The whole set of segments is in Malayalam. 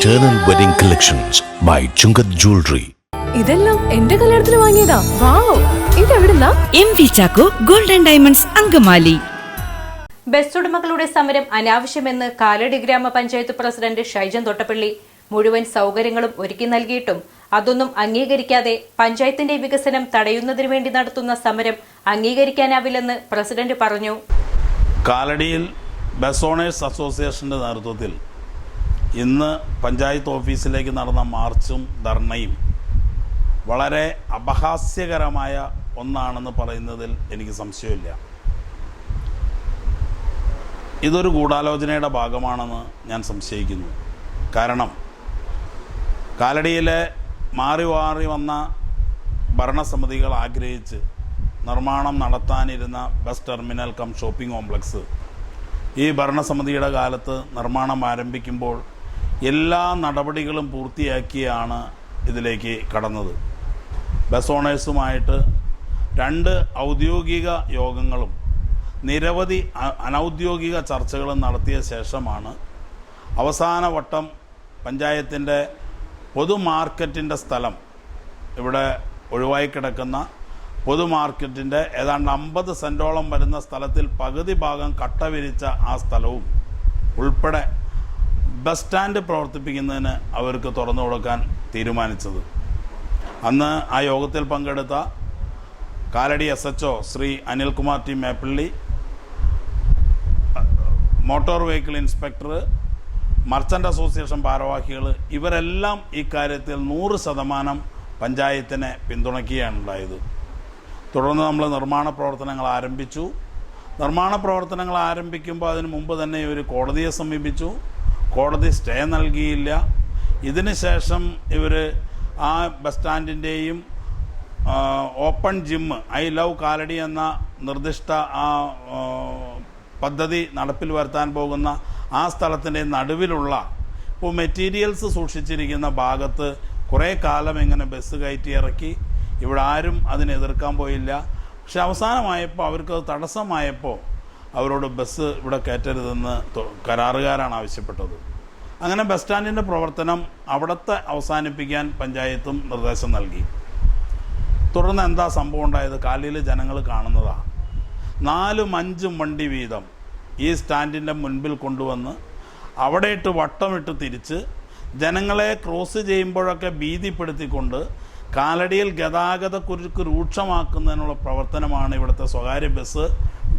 Eternal Wedding Collections by Chungat Jewelry. ഇതെല്ലാം എന്റെ കല്യാണത്തിന് വാങ്ങിയതാ. Wow. ഇതെവിടുന്നാ? M V Chacko golden diamonds Angamaly. Bus ഉടമകളുടെ സമരം അനാവശ്യമെന്ന് കാലടി ഗ്രാമപഞ്ചായത്ത് പ്രസിഡന്റ് ഷൈജൻ തൊട്ടപ്പള്ളി. മുഴുവൻ സൗകര്യങ്ങളും ഒരുക്കി നൽകിയിട്ടും അതൊന്നും അംഗീകരിക്കാതെ പഞ്ചായത്തിന്റെ വികസനം തടയുന്നതിനു വേണ്ടി നടത്തുന്ന സമരം അംഗീകരിക്കാനാവില്ലെന്ന് പ്രസിഡന്റ് പറഞ്ഞു. കാലടിയിൽ ബസ് ഓണേഴ്സ് അസോസിയേഷന്റെ നേതൃത്വത്തിൽ ഇന്ന് പഞ്ചായത്ത് ഓഫീസിലേക്ക് നടന്ന മാർച്ചും ധർണയും വളരെ അപഹാസ്യകരമായ ഒന്നാണെന്ന് പറയുന്നതിൽ എനിക്ക് സംശയമില്ല. ഇതൊരു ഗൂഢാലോചനയുടെ ഭാഗമാണെന്ന് ഞാൻ സംശയിക്കുന്നു. കാരണം കാലടിയിലെ മാറി മാറി വന്ന ഭരണസമിതികൾ ആഗ്രഹിച്ച് നിർമ്മാണം നടത്താനിരുന്ന bus terminal cum shopping complex ഈ ഭരണസമിതിയുടെ കാലത്ത് നിർമ്മാണം ആരംഭിക്കുമ്പോൾ എല്ലാ നടപടികളും പൂർത്തിയാക്കിയാണ് ഇതിലേക്ക് കടന്നത്. ബസ് ഓണേഴ്സുമായിട്ട് രണ്ട് ഔദ്യോഗിക യോഗങ്ങളും നിരവധി അനൗദ്യോഗിക ചർച്ചകളും നടത്തിയ ശേഷമാണ് അവസാന വട്ടം പഞ്ചായത്തിന്റെ പൊതു മാർക്കറ്റിന്റെ സ്ഥലം ഇവിടെ ഒഴിവായി കിടക്കുന്ന പൊതു മാർക്കറ്റിന്റെ ഏതാണ്ട് അമ്പത് സെന്റോളം വരുന്ന സ്ഥലത്തിൽ പകുതി ഭാഗം കട്ട വിരിച്ച ആ സ്ഥലവും ഉൾപ്പെടെ ബസ് സ്റ്റാൻഡ് പ്രവർത്തിപ്പിക്കുന്നതിന് അവർക്ക് തുറന്നു കൊടുക്കാൻ തീരുമാനിച്ചത്. അന്ന് ആ യോഗത്തിൽ പങ്കെടുത്ത Kalady S H O Shri Anilkumar T Meppally motor vehicle inspector merchant association ഭാരവാഹികൾ ഇവരെല്ലാം ഇക്കാര്യത്തിൽ നൂറ് ശതമാനം പഞ്ചായത്തിനെ പിന്തുണയ്ക്കുകയാണ് ഉണ്ടായത് തുടർന്ന് നമ്മൾ നിർമ്മാണ പ്രവർത്തനങ്ങൾ ആരംഭിച്ചു. നിർമ്മാണ പ്രവർത്തനങ്ങൾ ആരംഭിക്കുമ്പോൾ അതിന് മുമ്പ് തന്നെ ഇവർ കോടതിയെ സമീപിച്ചു. കോടതി സ്റ്റേ നൽകിയില്ല. ഇതിനുശേഷം ഇവർ ആ bus സ്റ്റാൻഡിന്റെയും open gym I love Kalady എന്ന നിർദ്ദിഷ്ട ആ പദ്ധതി നടപ്പിൽ വരുത്താൻ പോകുന്ന ആ സ്ഥലത്തിന്റെ നടുവിലുള്ള ഇപ്പോൾ മെറ്റീരിയൽസ് സൂക്ഷിച്ചിരിക്കുന്ന ഭാഗത്ത് കുറേ കാലം ഇങ്ങനെ ബസ് കയറ്റി ഇറക്കി. ഇവിടെ ആരും അതിനെ എതിർക്കാൻ പോയില്ല. പക്ഷെ അവസാനമായപ്പോൾ അവർക്ക് തടസ്സമായപ്പോൾ അവരോട് ബസ് ഇവിടെ കയറ്റരുതെന്ന് കരാറുകാരാണ് ആവശ്യപ്പെട്ടത്. അങ്ങനെ ബസ് സ്റ്റാൻഡിന്റെ പ്രവർത്തനം അവിടുത്തെ അവസാനിപ്പിക്കാൻ പഞ്ചായത്തും നിർദ്ദേശം നൽകി. തുടർന്ന് എന്താ സംഭവം ഉണ്ടായത്? കാലിയിൽ ജനങ്ങൾ കാണുന്നതാണ് നാലും അഞ്ചും വണ്ടി വീതം ഈ സ്റ്റാൻഡിന്റെ മുൻപിൽ കൊണ്ടുവന്ന് അവിടെ ഇട്ട് വട്ടമിട്ട് തിരിച്ച് ജനങ്ങളെ ക്രോസ് ചെയ്യുമ്പോഴൊക്കെ ഭീതിപ്പെടുത്തിക്കൊണ്ട് കാലടിയിൽ ഗതാഗത കുരുക്ക് രൂക്ഷമാക്കുന്നതിനുള്ള പ്രവർത്തനമാണ് ഇവിടുത്തെ സ്വകാര്യ ബസ്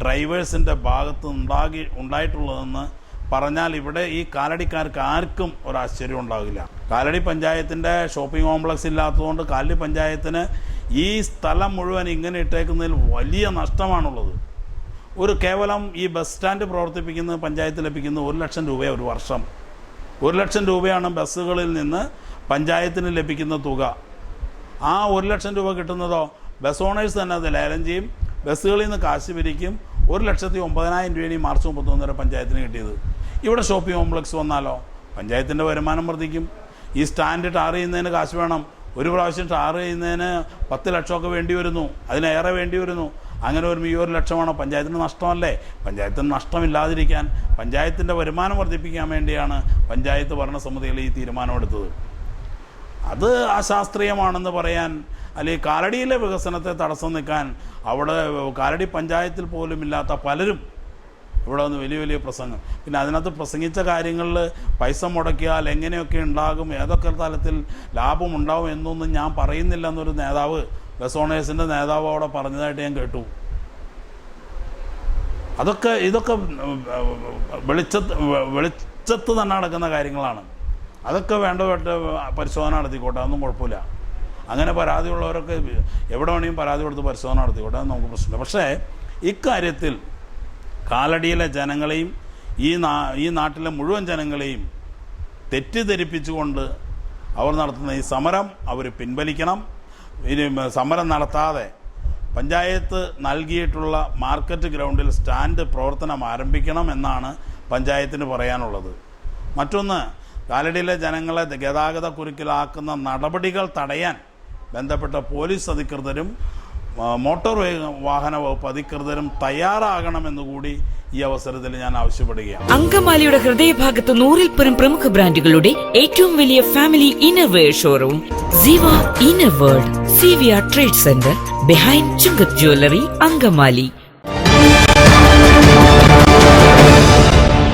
ഡ്രൈവേഴ്സിന്റെ ഭാഗത്ത് ഉണ്ടാകി ഉണ്ടായിട്ടുള്ളതെന്ന് പറഞ്ഞാൽ ഇവിടെ ഈ കാലടിക്കാർക്ക് ആർക്കും ഒരു ആശ്ചര്യം ഉണ്ടാകില്ല. കാലടി പഞ്ചായത്തിന്റെ ഷോപ്പിംഗ് കോംപ്ലക്സ് ഇല്ലാത്തതുകൊണ്ട് കാലടി പഞ്ചായത്തിന് ഈ സ്ഥലം മുഴുവൻ ഇങ്ങനെ ഇട്ടേക്കുന്നതിൽ വലിയ നഷ്ടമാണുള്ളത്. ഒരു കേവലം ഈ ബസ് സ്റ്റാൻഡ് പ്രവർത്തിപ്പിക്കുന്ന പഞ്ചായത്ത് ലഭിക്കുന്ന ഒരു ലക്ഷം രൂപയാണ് ഒരു വർഷം. ഒരു ലക്ഷം രൂപയാണ് ബസ്സുകളിൽ നിന്ന് പഞ്ചായത്തിന് ലഭിക്കുന്ന തുക. ആ ഒരു ലക്ഷം രൂപ കിട്ടുന്നതോ? ബസ് ഓണേഴ്സ് തന്നെ അത് ലേലം ചെയ്യും. ബസ്സുകളിൽ നിന്ന് കാശ് പിരിക്കും. ഒരു ലക്ഷത്തി ഒമ്പതിനായിരം രൂപയാണ് ഈ മാർച്ച് മുപ്പത്തൊന്ന് വരെ പഞ്ചായത്തിന് കിട്ടിയത്. ഇവിടെ ഷോപ്പിംഗ് കോംപ്ലക്സ് വന്നാലോ? പഞ്ചായത്തിന്റെ വരുമാനം വർദ്ധിക്കും. ഈ സ്റ്റാൻഡ് ടാർ ചെയ്യുന്നതിന് കാശ് വേണം. ഒരു പ്രാവശ്യം ടാർ ചെയ്യുന്നതിന് പത്ത് ലക്ഷമൊക്കെ വേണ്ടി വരുന്നു. അതിനേറെ വേണ്ടി വരുന്നു. അങ്ങനെ ഒരു ഈ ഒരു ലക്ഷമാണോ പഞ്ചായത്തിന് നഷ്ടമല്ലേ? പഞ്ചായത്തിന് നഷ്ടമില്ലാതിരിക്കാൻ പഞ്ചായത്തിന്റെ വരുമാനം വർദ്ധിപ്പിക്കാൻ വേണ്ടിയാണ് പഞ്ചായത്ത് ഭരണസമിതികൾ ഈ തീരുമാനമെടുത്തത്. അത് അശാസ്ത്രീയമാണെന്ന് പറയാൻ അല്ലെങ്കിൽ കാലടിയിലെ വികസനത്തെ തടസ്സം നിൽക്കാൻ അവിടെ കാലടി പഞ്ചായത്തിൽ പോലും ഇല്ലാത്ത പലരും ഇവിടെ വന്ന് വലിയ വലിയ പ്രസംഗം. പിന്നെ അതിനകത്ത് പ്രസംഗിച്ച കാര്യങ്ങളിൽ പൈസ മുടക്കിയാൽ എങ്ങനെയൊക്കെ ഉണ്ടാകും ഏതൊക്കെ തലത്തിൽ ലാഭം ഉണ്ടാവും എന്നൊന്നും ഞാൻ പറയുന്നില്ല എന്നൊരു നേതാവ് ബസ് ഓണേഴ്സിന്റെ നേതാവ് അവിടെ പറഞ്ഞതായിട്ട് ഞാൻ കേട്ടു. അതൊക്കെ ഇതൊക്കെ വെളിച്ചത്ത് വെളിച്ചത്ത് തന്നെ നടക്കുന്ന കാര്യങ്ങളാണ്. അതൊക്കെ വേണ്ട വേണ്ട പരിശോധന നടത്തിക്കോട്ടെ അതൊന്നും കുഴപ്പമില്ല. അങ്ങനെ പരാതിയുള്ളവരൊക്കെ എവിടെ വേണമെങ്കിലും പരാതി കൊടുത്ത് പരിശോധന നടത്തിക്കോട്ടെ അത് നമുക്ക് പ്രശ്നമില്ല. പക്ഷേ ഇക്കാര്യത്തിൽ കാലടിയിലെ ജനങ്ങളെയും ഈ നാ ഈ നാട്ടിലെ മുഴുവൻ ജനങ്ങളെയും തെറ്റിദ്ധരിപ്പിച്ചുകൊണ്ട് അവർ നടത്തുന്ന ഈ സമരം അവർ പിൻവലിക്കണം. ഇനി സമരം നടത്താതെ പഞ്ചായത്ത് നൽകിയിട്ടുള്ള മാർക്കറ്റ് ഗ്രൗണ്ടിൽ സ്റ്റാൻഡ് പ്രവർത്തനം ആരംഭിക്കണം എന്നാണ് പഞ്ചായത്തിന് പറയാനുള്ളത്. മറ്റൊന്ന് കാലടിയിലെ ജനങ്ങളെ ഗതാഗത കുരുക്കിലാക്കുന്ന നടപടികൾ തടയാൻ ബന്ധപ്പെട്ട പോലീസ് അധികൃതരും മോട്ടോർ വാഹന വകുപ്പ് അധികൃതരും തയ്യാറാകണമെന്നുകൂടി ഈ അവസരത്തിൽ ഞാൻ ആവശ്യപ്പെടുകയാണ്. അങ്കമാലിയുടെ ഹൃദയഭാഗത്ത് നൂറിൽ പരം പ്രമുഖ ബ്രാൻഡുകളുടെ ഏറ്റവും വലിയ family innerwear showroom Siva inner world C V R trade centre behind Chungath jewellery Angamaly.